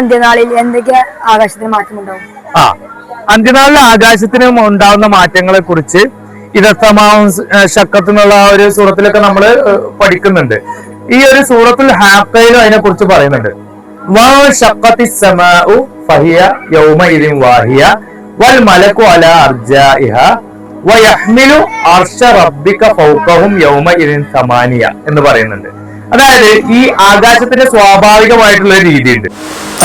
അന്ത്യനാളിൽ എന്തൊക്കെ ആകാശത്തിന് മാറ്റമുണ്ടാവും? ആ അന്ത്യനാളിൽ ആകാശത്തിന് ഉണ്ടാവുന്ന മാറ്റങ്ങളെ കുറിച്ച് ഇതത്തമാവും ശക്കത്തിനുള്ള ഒരു സൂറത്തിലൊക്കെ നമ്മൾ പഠിക്കുന്നുണ്ട്. ഈ ഒരു സൂറത്തിൽ ഹാക്കയിലും അതിനെ കുറിച്ച് പറയുന്നുണ്ട് എന്ന് പറയുന്നുണ്ട്. അതായത് ഈ ആകാശത്തിന്റെ സ്വാഭാവികമായിട്ടുള്ള രീതിയുണ്ട്.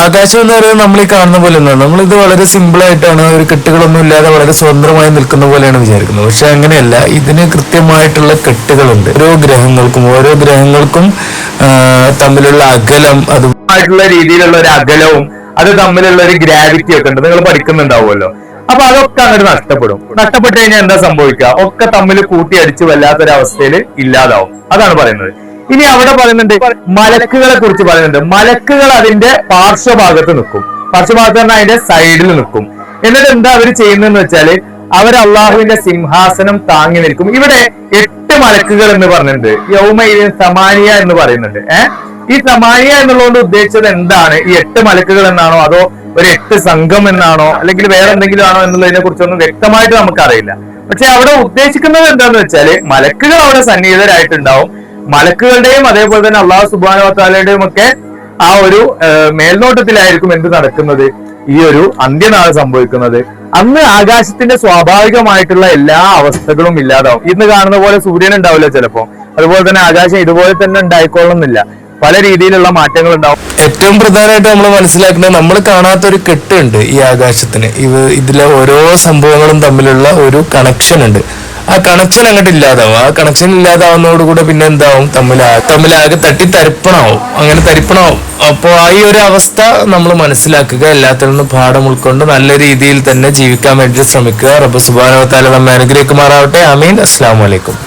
ആകാശം എന്ന് പറയുന്നത് നമ്മൾ ഈ കാണുന്ന പോലെ ഒന്നാണ് നമ്മളിത് വളരെ സിമ്പിൾ ആയിട്ടാണ് ഒരു കെട്ടുകളൊന്നും ഇല്ലാതെ വളരെ സ്വതന്ത്രമായി നിൽക്കുന്ന പോലെയാണ് വിചാരിക്കുന്നത്. പക്ഷെ അങ്ങനെയല്ല. ഇതിന് കൃത്യമായിട്ടുള്ള കെട്ടുകളുണ്ട്. ഓരോ ഗ്രഹങ്ങൾക്കും ഓരോ ഗ്രഹങ്ങൾക്കും തമ്മിലുള്ള അകലം അതുമായിട്ടുള്ള രീതിയിലുള്ള ഒരു അകലവും അത് തമ്മിലുള്ള ഒരു ഗ്രാവിറ്റി ഒക്കെ ഉണ്ട്. നിങ്ങൾ പഠിക്കുന്നുണ്ടാവുമല്ലോ. അപ്പൊ അതൊക്കെ അങ്ങോട്ട് നഷ്ടപ്പെടും. നഷ്ടപ്പെട്ട് കഴിഞ്ഞാൽ എന്താ സംഭവിക്കുക? ഒക്കെ തമ്മിൽ കൂട്ടിയടിച്ച് വല്ലാത്തൊരവസ്ഥയിൽ ഇല്ലാതാവും. അതാണ് പറയുന്നത്. ഇനി അവിടെ പറയുന്നുണ്ട് മലക്കുകളെ കുറിച്ച് പറയുന്നുണ്ട്. മലക്കുകൾ അതിന്റെ പാർശ്വഭാഗത്ത് നിൽക്കും. പാർശ്വഭാഗത്ത് പറഞ്ഞാൽ അതിന്റെ സൈഡിൽ നിൽക്കും. എന്നിട്ട് എന്താ അവർ ചെയ്യുന്നതെന്ന് വെച്ചാൽ അവർ അള്ളാഹുവിന്റെ സിംഹാസനം താങ്ങി നിൽക്കും. ഇവിടെ എട്ട് മലക്കുകൾ എന്ന് പറഞ്ഞിട്ടുണ്ട്. യൗമയിൻ സമാനിയ എന്ന് പറയുന്നുണ്ട്. ഏഹ് ഈ സമാനിയ എന്നുള്ളതുകൊണ്ട് ഉദ്ദേശിച്ചത് എന്താണ്? ഈ എട്ട് മലക്കുകൾ എന്നാണോ? അതോ ഒരു എട്ട് സംഘം എന്നാണോ? അല്ലെങ്കിൽ വേറെ എന്തെങ്കിലും ആണോ എന്നുള്ളതിനെ കുറിച്ചൊന്നും വ്യക്തമായിട്ട് നമുക്കറിയില്ല. പക്ഷെ അവിടെ ഉദ്ദേശിക്കുന്നത് എന്താന്ന് വെച്ചാൽ മലക്കുകൾ അവിടെ സന്നിഹിതരായിട്ടുണ്ടാവും. മലക്കുകളുടെയും അതേപോലെ തന്നെ അള്ളാഹു സുബാനുവത്താലയുടെയും ഒക്കെ ആ ഒരു മേൽനോട്ടത്തിലായിരിക്കും എന്ത് നടക്കുന്നത്? ഈ ഒരു അന്ത്യനാൾ സംഭവിക്കുന്നത്. അന്ന് ആകാശത്തിന്റെ സ്വാഭാവികമായിട്ടുള്ള എല്ലാ അവസ്ഥകളും ഇല്ലാതാവും. ഇന്ന് കാണുന്ന പോലെ സൂര്യൻ ഉണ്ടാവില്ല ചിലപ്പോ. അതുപോലെ തന്നെ ആകാശം ഇതുപോലെ തന്നെ ഉണ്ടായിക്കൊള്ളുന്നില്ല. പല രീതിയിലുള്ള മാറ്റങ്ങൾ ഉണ്ടാവും ഏറ്റവും പ്രധാനമായിട്ട് നമ്മൾ മനസ്സിലാക്കുന്നത് നമ്മൾ കാണാത്ത കാണാത്തൊരു കെട്ടുണ്ട് ഈ ആകാശത്തിന്. ഇത് ഇതിലെ ഓരോ സംഭവങ്ങളും തമ്മിലുള്ള ഒരു കണക്ഷൻ ഉണ്ട്. ആ കണക്ഷൻ അങ്ങോട്ട് ഇല്ലാതാവും. ആ കണക്ഷൻ ഇല്ലാതാവുന്നതോടുകൂടെ പിന്നെ എന്താവും? തമ്മിൽ തമ്മിലാകെ തട്ടി തരിപ്പണാവും. അങ്ങനെ തരിപ്പണാവും. അപ്പോൾ ആ ഈ ഒരു അവസ്ഥ നമ്മൾ മനസ്സിലാക്കുക എല്ലാത്തിൽ നിന്നും പാഠം ഉൾക്കൊണ്ട് നല്ല രീതിയിൽ തന്നെ ജീവിക്കാൻ വേണ്ടി ശ്രമിക്കുക. റബ്ബ് സുബാനോ താല നമ്മെ അനുഗ്രഹിക്കുമാറാവട്ടെ. അമീൻ അസ്സാം വലൈക്കും